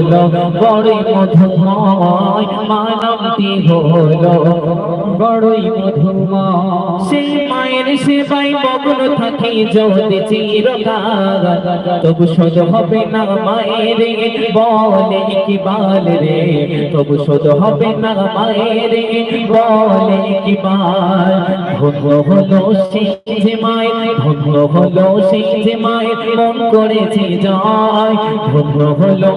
হলো বড়ই মধুময় মানবটি বড়ই মধুময়। মায়ের থাকি যদি চিরকাল, তবু হবে না মায়ের বলে কি বাল রে? তবু হবে না মায়ের বলে কি বাল? হলো হলো মন করেছে হলো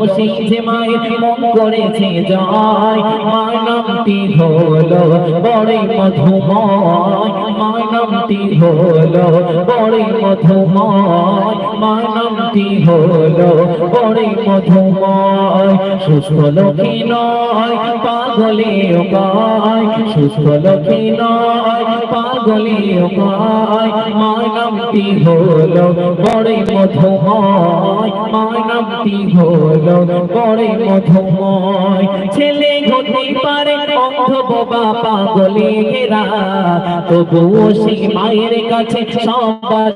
যে মায়ের মন করেছে জয়। মার নামটি হলো, বড়ই মধুময় মার নামটি হলো, বড়ই মধুময় মার নামটি হলো, বড়ই মধুময়। সুস্থ লক্ষ্মী নয় পাগলে গায় সুস্থ লক্ষ্মী নয় পাগলে গায় মার নামটি হলো, বড়ই মধুময় মার নামটি হলো, বড়ই মধুময়। ছেলে হতে পারে অন্ধ বাবা পাগলে তবুও সেই মায়ের কাছে সবার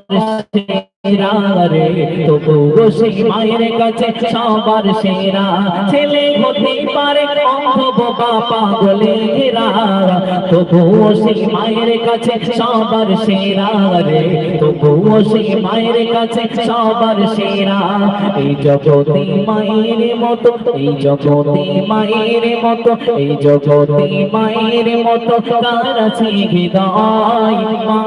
রে তবুও সেই মায়ের কাছে সবার সেরা। ছেলে হতে পারে অন্ধ বাবা পাগলে ঘেরা তবুও সেই মায়ের কাছে সবার সেরা রে। তবুও সেই মায়ের কাছে সবার সেরা। এই জগতে মায়ের মতো, এই জগতে মায়ের মতো, এই জগতে মায়ের মতো কার আছে হৃদয়। মা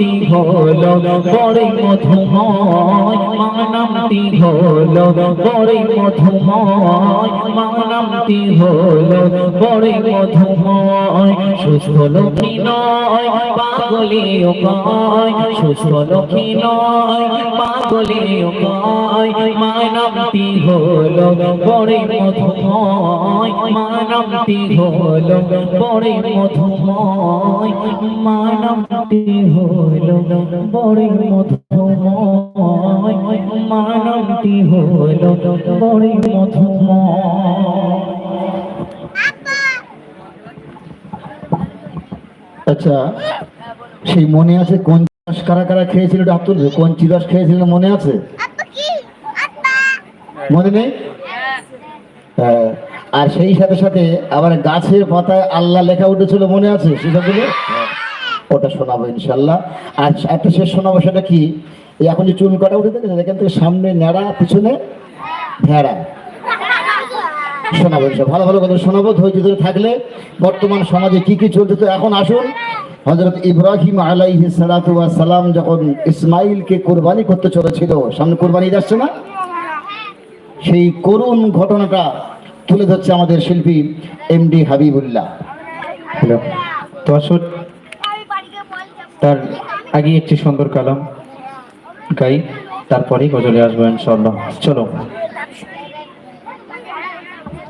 নামটি হলো বড় মধুময়, মা নামটি হলো বড় মধুময়, মা নামটি হলো বড় মধুময়। সুস্থ লক্ষ্মী নয় পাগলে গায় সুস্থ লক্ষ্মী নয় পাগলে গায় মা নামটি হলো বড় মধুময়, মা নামটি হলো বড় মধুময়। মা নামটি হলো বড় মধুময় মা নামটি হলো বড় মধুময়। আচ্ছা সেই মনে আছে কোন চিরস কারা কারা খেয়েছিল তুলবে কোন চিরস খেয়েছিল মনে আছে? মনে নেই? হ্যাঁ, আর সেই সাথে সাথে আবার গাছের পাতায় আল্লাহ লেখা উঠেছিল মনে আছে? সেটাগুলো ওটা শোনাবো ইনশাল্লাহ। আর একটা শেষ শোনাবো সেটা কি? এখন যে চুল কাটা উঠে দেখেছেন? এখান থেকে সামনে ন্যাড়া, পিছনে ভেড়া। শোনাবো ইনশাল্লাহ। ভালো ভালো কথা শোনাবো। ধৈর্য ধরে থাকলে বর্তমান সমাজে কি কি চলছে তো এখন আসুন। হজরত ইব্রাহিম আলাইহি সালাম যখন ইসমাইলকে কোরবানি করতে চলেছিল, সামনে কোরবানি যাচ্ছে না? সেই করুণ ঘটনাটা তুলে ধরছে আমাদের শিল্পী এমডি হাবিবুল্লাহ। হ্যালো। তো তার আগে একটি সুন্দর কালাম গাই, তারপরেই গজলে আসব ইনশাল্লাহ চলো।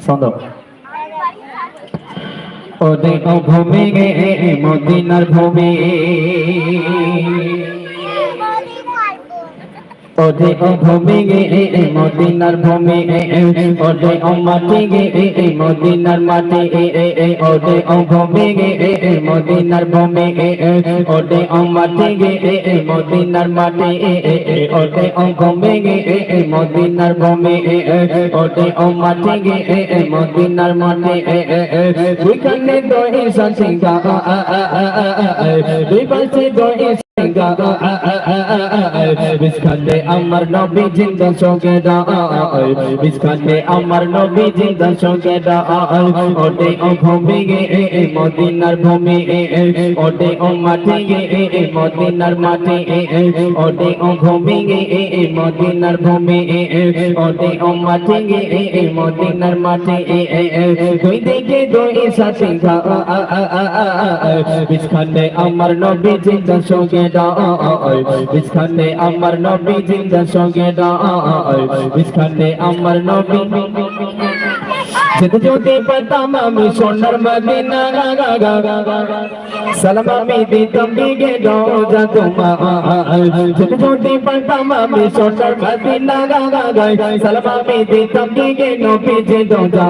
সন্দর ও ও ভূমি মদিনার ভূমি। ওদে ও ভূমি গে মদিনার ভূমি ওদে ও মাটি গে মদিনার মাটি ওদে ও ভূমি গে মদিনার ভূমি ওদে ও মাটি গে মদিনার মাটি ওদে ও ভূমি গে মদিনার ভূমি ওদে ও মাটি গে মদিনার মাটি দুইখানে দই সাথিঙ্গা দুই পাশে দই বিস্কাতে আমার নবী জিন্দা সঙ্গে দা বিস্কাতে আমার নবী জিন্দা সঙ্গে দা ওটে ও ভূমি গে মদিনার ভূমি ওটে ও মাটি গে মদিনার মাটি ওটে ও ভূমি গে মদিনার ভূমি ওটে ও মাটি গে মদিনার মাটি দুই দিকে দুই সাথে গা আমার নবী জিন্দা সঙ্গে দা বিস্কাতে আমার নবী জিন্দা সঙ্গে দা বিস্কাতে আমার নবী যেতে যদি পারতাম আমি সোনার মদিনা গা গা গা গা গা গা। সালাম আমি দিতাম দিকে রোজা তোমার যেতে যদি পারতাম আমি সোনার মদিনা গা গা গা সালাম আমি দিতাম দিকে নবীজি রোজা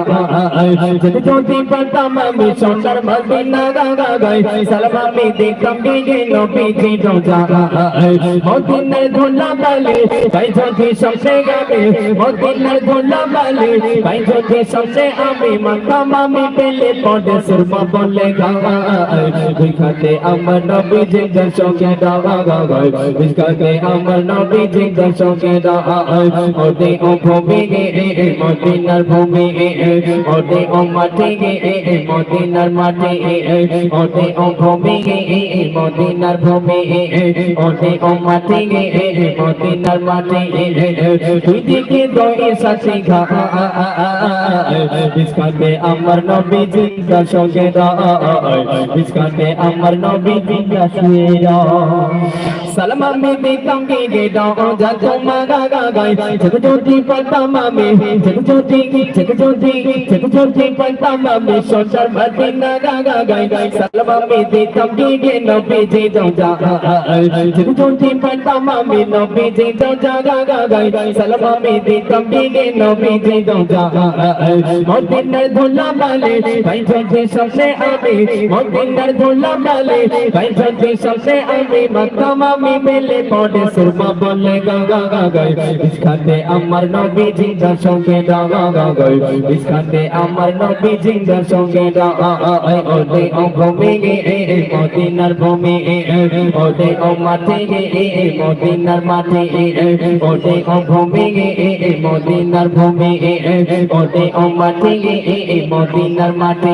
যেতে যদি পারতাম আমি সোনার মদিনা গা গা গা সালাম আমি দিতাম দিকে নবীজি রোজা মদিনার ধুলা বালি তাই যদি সবসে গাবে মদিনার ধুলা বালি তাই যদি সবসে আমি মাকাম আমি পেলে পড়ে সুরমা বলে গাওয়া বিখাতে আমার নবী জিন্দা সঙ্গে গাওয়া গাওয়া বিখাতে আমার নবী জিন্দা সঙ্গে গাওয়া ওদে ও ভূমি গে মদিনার ভূমি ওদে ও মাটি গে মদিনার মাটি ওদে ও ভূমি গে মদিনার ভূমি ওদে ও মাটি গে মদিনার মাটি দুই দিকে দই সাথী ঘা বিস্কাতে আমার নবী জিন্দা সঙ্গে বিস্কাতে আমার নবী জিন্দা শুয়ে সালাম আমি দিতাম গে গে দাও যা তোমা গা গাই। জগ জ্যোতি পাতাম আমি, জগ জ্যোতি জগ জ্যোতি জগ জ্যোতি পাতাম আমি সোনার মদিনা গা গা গাই। গাই সালাম আমি দিতাম গে গে নবী জি দাও। যা জগ জ্যোতি পাতাম আমি, নবী জি দাও। যা গা গা গাই সালাম মদিনার ধুলা বালে ভাই যদি সবসে আমি মদিনার ধুলা বালে ভাই যদি সবসে আমি মক্কা আমি পেলে পড়ে সুরমা বলে গা গা গা গাই বিস্কাতে আমার নবী জিন্দা সঙ্গে গা গা গা গাই বিস্কাতে আমার নবী জিন্দা সঙ্গে গা ওদে ও ভূমি গে মদিনার ভূমি ওদে ও মাটি গে মদিনার মাটি ওদে ও ভূমি গে মদিনার ভূমি ওদে ও মাটি মাঠে মদিনার মাঠে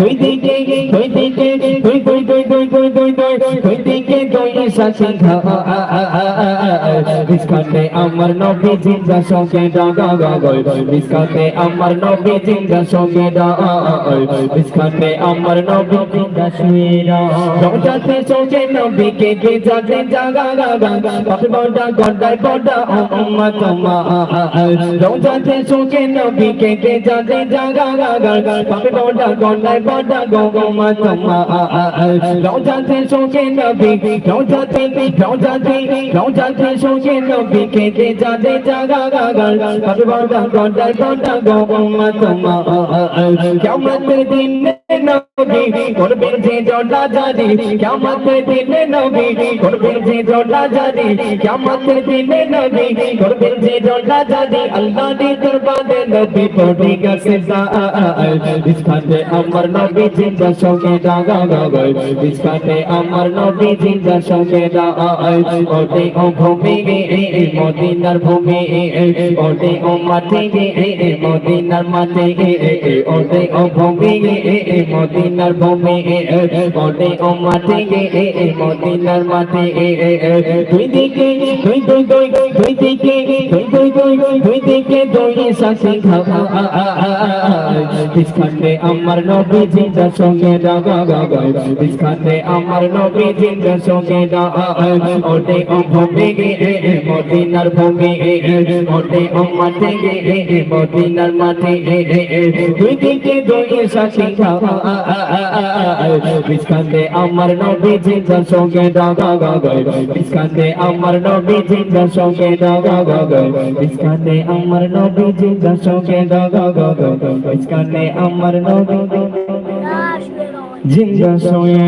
ওই দিকে ওই দিকে ওই দুই দুই দুই দুই দুই দুই ওই দিকে দুই সাথে বিস্কাতে আমার নবী জিন্দা সঙ্গে ডগা গগল বিস্কাতে আমার নবী জিন্দা সঙ্গে ডগল বিস্কাতে আমার নবী জিন্দা শুয়ে রজাতে সোজে নবীকে গেজাতে জাগা গাগা গড্ডা গড্ডা গড্ডা উম্মত মা রজাতে সোজে নবীকে jade jade jaga ga ga ga pami bonda gondai bonda go go ma to ma a a a long ja the so ke na bi long ja the bi long ja the long ja the so ke na bi ke ke jade jaga ga ga pami bonda gondai bonda go go ma to ma a a a kyamat din ne nabi korbe je jonda jadi kyamat din ne nabi korbe je jonda jadi kyamat din ne nabi korbe je jonda jadi allah di darbar de nabi নবী গেছে বিস্কাতে আমার নবী জিন্দা সঙ্গে ডাগা গাগাই বিস্কাতে আমার নবী জিন্দা সঙ্গে ও ভূমি গে মদিনার ভূমি ওটে ও মাটি গে মদিনার মাটি ওটে ও ভূমি গে মদিনার ভূমি ওটে ও মাটি গে মদিনার মাটি দুই দিকে, দুই দুই দুই দুই দিকে, দুই দুই দুই দুই দিকে দুই সাথে খাওয়া ইসকানে আমার নবী জিন্দা সঙ্গে দা গা গা গা ইসকানে আমার নবী জিন্দা সঙ্গে দা ওটে ও ভবে গে মদিনার ভবে ওটে ও মাঠে গে মদিনার মাঠে দুই দিকে দুই সাথী খাওয়া আমার নবী জিন্দা সঙ্গে দা গা গা গা ইসকানে আমার নবী জিন্দা সঙ্গে দা গা গা গা ইসকানে আমার নবী জিন্দা সঙ্গে দা বিস্কাতে আমার নবী। জিন্দা সঙ্গে